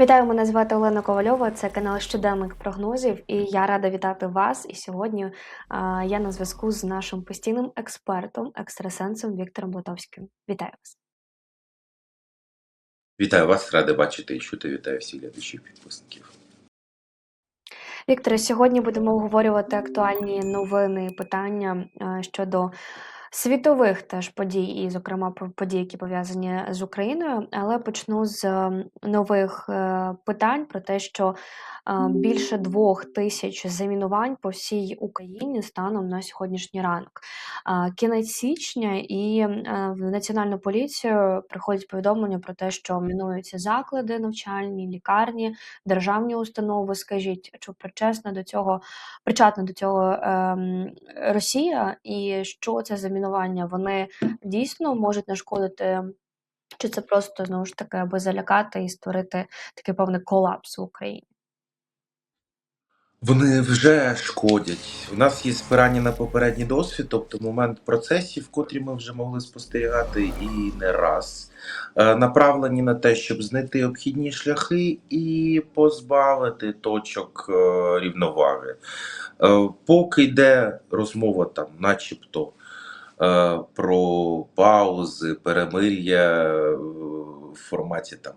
Вітаю, мене звати Олена Ковальова. Це канал Щоденник прогнозів, і я рада вітати вас. І сьогодні а, я на зв'язку з нашим постійним експертом, екстрасенсом Віктором Блатовським. Вітаю вас. Вітаю вас, радий бачити і чути. Вітаю всіх глядачів підписників. Вікторе, сьогодні будемо обговорювати актуальні новини і питання щодо світових теж подій, і, зокрема, по- подій, які пов'язані з Україною. Але почну з нових е, питань про те, що більше двох тисяч замінувань по всій Україні станом на сьогоднішній ранок. Кінець січня і е, в Національну поліцію приходять повідомлення про те, що мінуються заклади навчальні, лікарні, державні установи. Скажіть, чи причесна до цього причетна до цього ем, Росія, і що це за мінування? Вони дійсно можуть нашкодити, чи це просто знову ж таки, аби залякати і створити такий певний колапс в Україні? Вони вже шкодять. У нас є спирання на попередній досвід, тобто момент процесів, котрі ми вже могли спостерігати і не раз, е, направлені на те, щоб знайти обхідні шляхи і позбавити точок е, рівноваги. Е, Поки йде розмова там, начебто, про паузи, перемир'я в форматі там.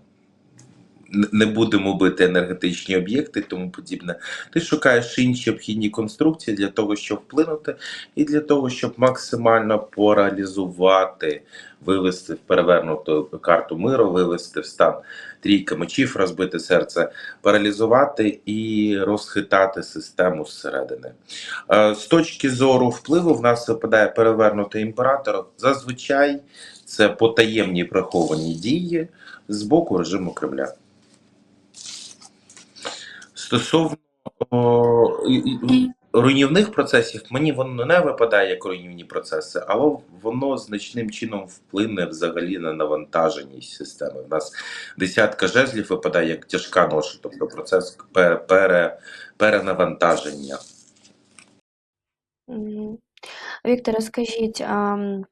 Не будемо бити енергетичні об'єкти тому подібне. Ти шукаєш інші обхідні конструкції для того, щоб вплинути, і для того, щоб максимально паралізувати, вивести в перевернуту карту миру, вивести в стан трійка мечів, розбити серце, паралізувати і розхитати систему зсередини. Е, З точки зору впливу, в нас випадає перевернутий імператор. Зазвичай це потаємні приховані дії з боку режиму Кремля. Стосовно руйнівних процесів, мені воно не випадає як руйнівні процеси, але воно значним чином вплине взагалі на навантаженість системи. У нас десятка жезлів випадає як тяжка ноша, тобто процес пе- пере, перенавантаження. Вікторе, скажіть, ам,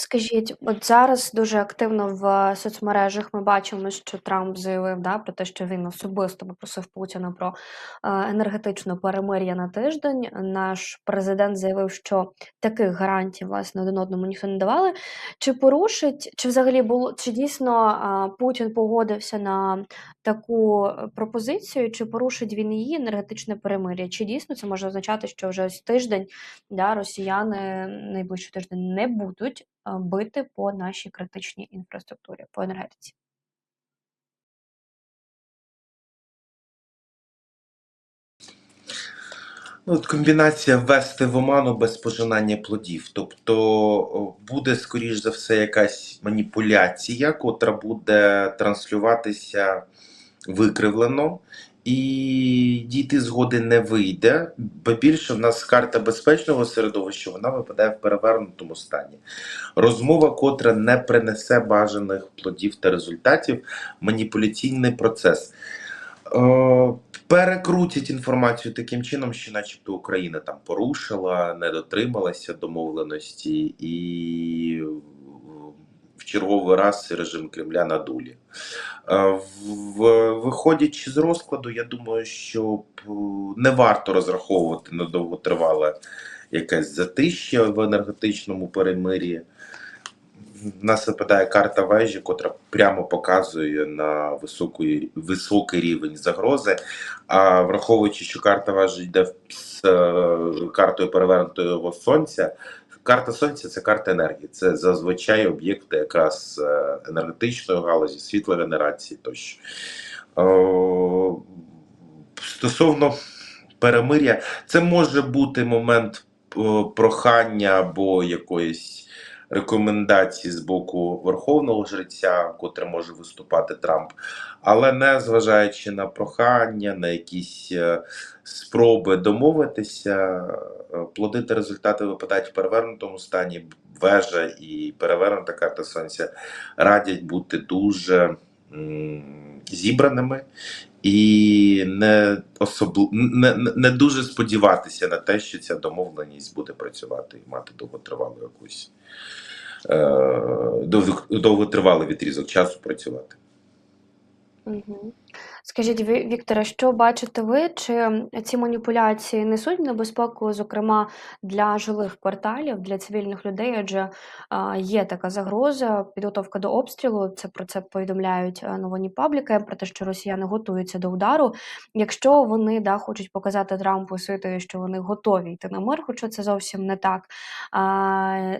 скажіть, от зараз дуже активно в соцмережах ми бачимо, що Трамп заявив да, про те, що він особисто попросив Путіна про е, енергетичне перемир'я на тиждень. Наш президент заявив, що таких гарантій власне один одному ніхто не давали. Чи порушить, чи взагалі було чи дійсно а, Путін погодився на таку е, пропозицію, чи порушить він її енергетичне перемир'я? Чи дійсно це може означати, що вже ось тиждень да, росіяни найближчий тиждень не будуть а, бити по нашій критичній інфраструктурі, по енергетиці? Ну, от комбінація ввести в оману без пожинання плодів. Тобто буде, скоріш за все, якась маніпуляція, котра буде транслюватися викривлено, і дійти згоди не вийде. Бо більше в нас карта безпечного середовища вона випадає в перевернутому стані. Розмова, котра не принесе бажаних плодів та результатів, маніпуляційний процес. Е, перекрутять інформацію таким чином, що, начебто, Україна там порушила, не дотрималася домовленості, і черговий раз режим Кремля на дулі. Е, Виходячи з розкладу, я думаю, що не варто розраховувати на довготривале якесь затища в енергетичному перемир'ї. В нас випадає карта вежі, котра прямо показує на високий, високий рівень загрози. А враховуючи, що карта вежі йде з е, картою перевернутого сонця, карта сонця це карта енергії. Це зазвичай об'єкти якраз е, енергетичної галузі, світлогенерації тощо. Е, Стосовно перемир'я, це може бути момент е, прохання або якоїсь рекомендації з боку верховного жреця, котре може виступати Трамп, але не зважаючи на прохання, на якісь е, спроби домовитися, плодити результати випадають в перевернутому стані. Вежа і перевернута карта сонця радять бути дуже зібраними і не особл... не, не- не дуже сподіватися на те, що ця домовленість буде працювати і мати довготривалу якусь е, довготривалий відрізок часу працювати. Угу. Скажіть, Ві Вікторе, що бачите ви? Чи ці маніпуляції несуть небезпеку, зокрема, для жилих кварталів, для цивільних людей? Адже, є така загроза, підготовка до обстрілу. Це про це повідомляють, а, новинні пабліки, про те, що росіяни готуються до удару. Якщо вони, да, хочуть показати Трампу світові, що вони готові йти на мир, хоча це зовсім не так. А,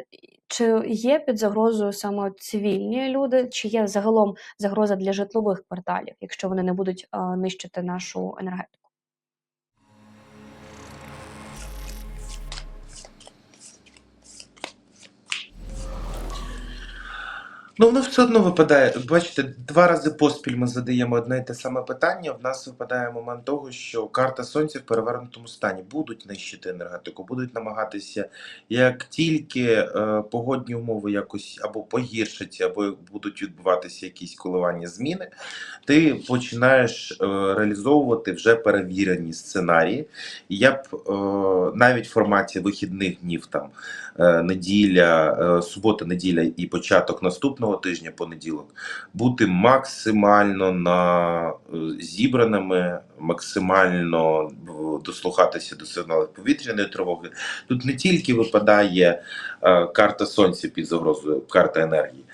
чи є під загрозою саме цивільні люди, чи є загалом загроза для житлових кварталів, якщо вони не будуть, нищити нашу енергетику? Ну, воно все одно випадає. Бачите, два рази поспіль ми задаємо одне і те саме питання. В нас випадає момент того, що карта сонця в перевернутому стані будуть нищити енергетику, будуть намагатися, як тільки е, погодні умови якось або погіршаться, або будуть відбуватися якісь коливання зміни, ти починаєш е, реалізовувати вже перевірені сценарії. Я б е, навіть в форматі вихідних днів там неділя, е, субота, неділя і початок наступного тижня, понеділок, бути максимально на е, зібраними, максимально е, дослухатися до сигналів повітряної тривоги. Тут не тільки випадає е, карта сонця під загрозою, карта енергії,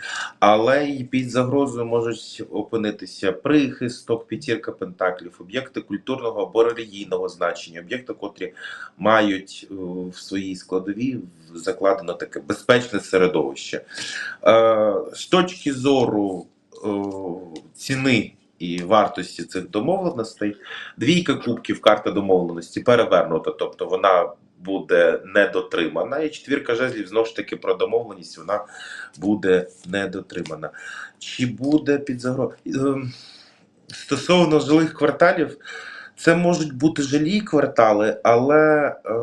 але й під загрозою можуть опинитися прихисток, п'ятірка пентаклів, об'єкти культурного або релігійного значення, об'єкти, котрі мають е, в своїй складовій закладено таке безпечне середовище. З точки зору ціни і вартості цих домовленостей, двійка кубків, карта домовленості перевернута, тобто вона буде недотримана. І четвірка жезлів знову ж таки про домовленість вона буде недотримана. Чи буде під загрозою? Стосовно жилих кварталів, це можуть бути жилі квартали, але е,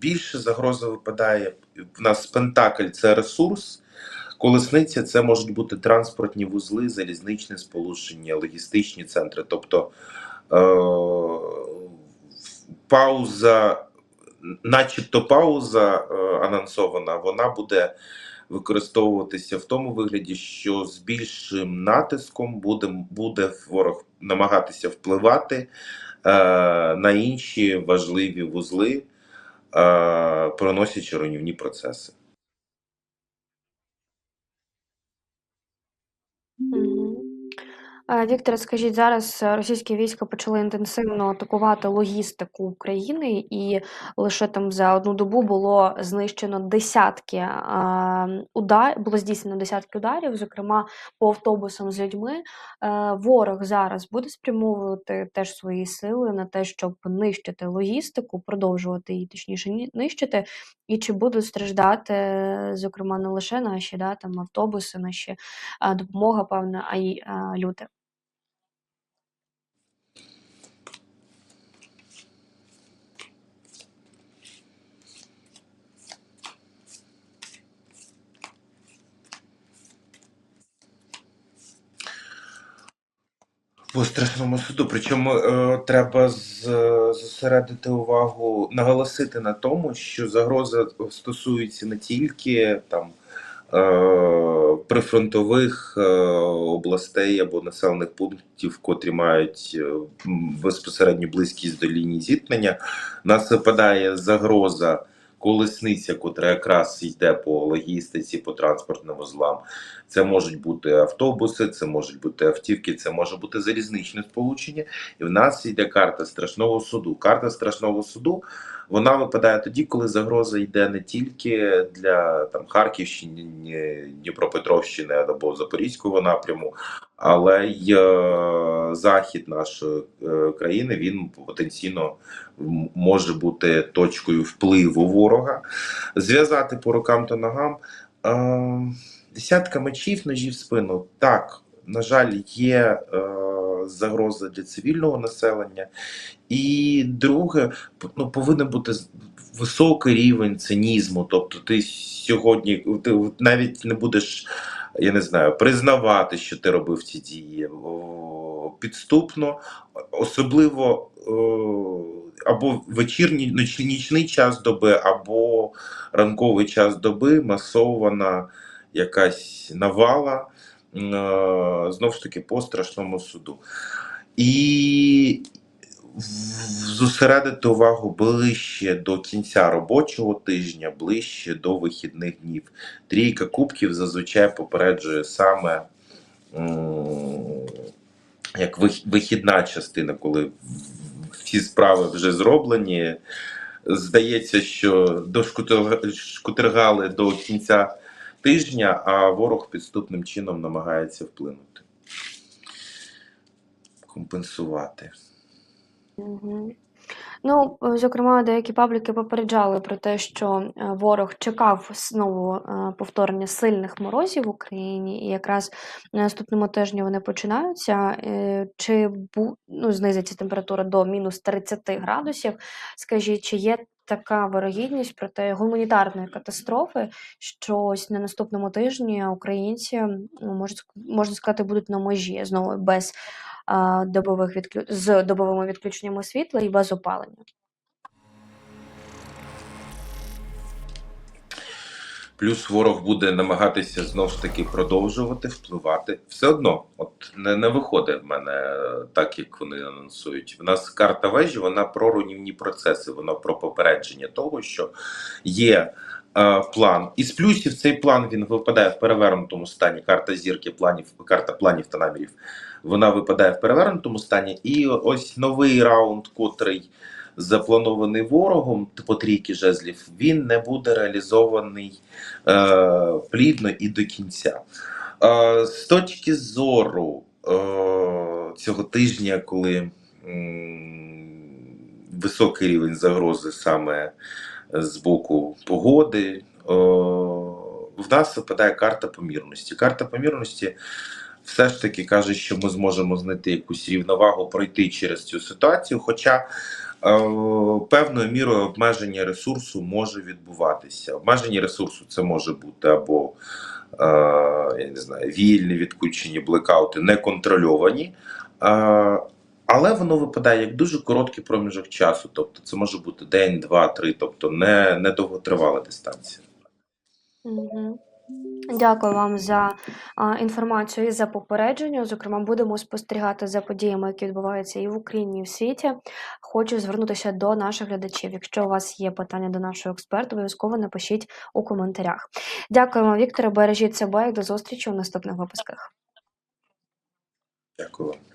більше загроза випадає. В нас Пентакль це ресурс, колесниця це можуть бути транспортні вузли, залізничне сполучення, логістичні центри. Тобто е, пауза, начебто пауза е, анонсована, вона буде використовуватися в тому вигляді, що з більшим натиском буде, буде ворог намагатися впливати е, на інші важливі вузли, е, проносячи руйнівні процеси. Е, Вікторе, скажіть, зараз е, російські війська почали інтенсивно атакувати логістику України, і лише там за одну добу було знищено десятки а, удар, було здійснено десятки ударів, зокрема по автобусам з людьми. Е, Ворог зараз буде спрямовувати теж свої сили на те, щоб нищити логістику, продовжувати її точніше ні- нищити, і чи будуть страждати, е, зокрема, не лише наші да, там автобуси, наші допомога, певна, а й люди. По страшному суду. Причому е, треба з, е, зосередити увагу, наголосити на тому, що загроза стосується не тільки там е, прифронтових е, областей або населених пунктів, котрі мають е, безпосередню близькість до лінії зіткнення. Нас випадає загроза. Колесниця, котра якраз йде по логістиці, по транспортним вузлам, це можуть бути автобуси, це можуть бути автівки, це може бути залізничне сполучення. І в нас йде карта страшного суду. Карта страшного суду вона випадає тоді, коли загроза йде не тільки для там Харківщини, Дніпропетровщини або Запорізького напряму, але й е, захід нашої е, країни він потенційно може бути точкою впливу ворога. Зв'язати по рукам та ногам. Е, Десятка мечів, ножів спину. Так, на жаль, є загроза для цивільного населення. І друге, ну, повинен бути високий рівень цинізму. Тобто, ти сьогодні ти навіть не будеш, я не знаю, признавати, що ти робив ці дії підступно, особливо. Або вечірній нічний час доби, або ранковий час доби масована якась навала е, знову ж таки по страшному суду. І зосередити увагу ближче до кінця робочого тижня, ближче до вихідних днів. Трійка кубків зазвичай попереджує саме як вихідна частина, коли всі справи вже зроблені. Здається, що дошкутергали до кінця тижня, а ворог підступним чином намагається вплинути, компенсувати. Ну, е, зокрема, деякі пабліки попереджали про те, що е, ворог чекав знову е, повторення сильних морозів в Україні, і якраз на наступному тижні вони починаються. Чи бу... ну, знизиться температура до мінус 30 градусів? Скажіть, чи є така вирогідність проти гуманітарної катастрофи, що ось на наступному тижні українці можуть можна сказати будуть на межі знову без добових відклю... з добовими відключеннями світла і без опалення. Плюс ворог буде намагатися знов ж таки продовжувати впливати. Все одно, от не, не виходить в мене так, як вони анонсують. В нас карта вежі, вона про руйнівні процеси, вона про попередження того, що є е, план. Із плюсів цей план він випадає в перевернутому стані. Карта зірки планів, карта планів та намірів. Вона випадає в перевернутому стані. І ось новий раунд, котрий запланований ворогом по трійки жезлів, він не буде реалізований е, плідно і до кінця. Е, з точки зору е, цього тижня, коли високий рівень загрози саме з боку погоди, е, в нас випадає карта помірності. Карта помірності все ж таки каже, що ми зможемо знайти якусь рівновагу, пройти через цю ситуацію. Хоча е, певною мірою обмеження ресурсу може відбуватися. Обмеження ресурсу це може бути або е, я не знаю, вільні відключені блекаути, неконтрольовані. Але воно випадає як дуже короткий проміжок часу, тобто це може бути день, два, три, тобто не, не довготривала дистанція. Мгм. Дякую вам за а, інформацію і за попередження. Зокрема, будемо спостерігати за подіями, які відбуваються і в Україні, і в світі. Хочу звернутися до наших глядачів. Якщо у вас є питання до нашого експерта, обов'язково напишіть у коментарях. Дякуємо, Вікторе. Бережіть себе і до зустрічі у наступних випусках. Дякую. вам.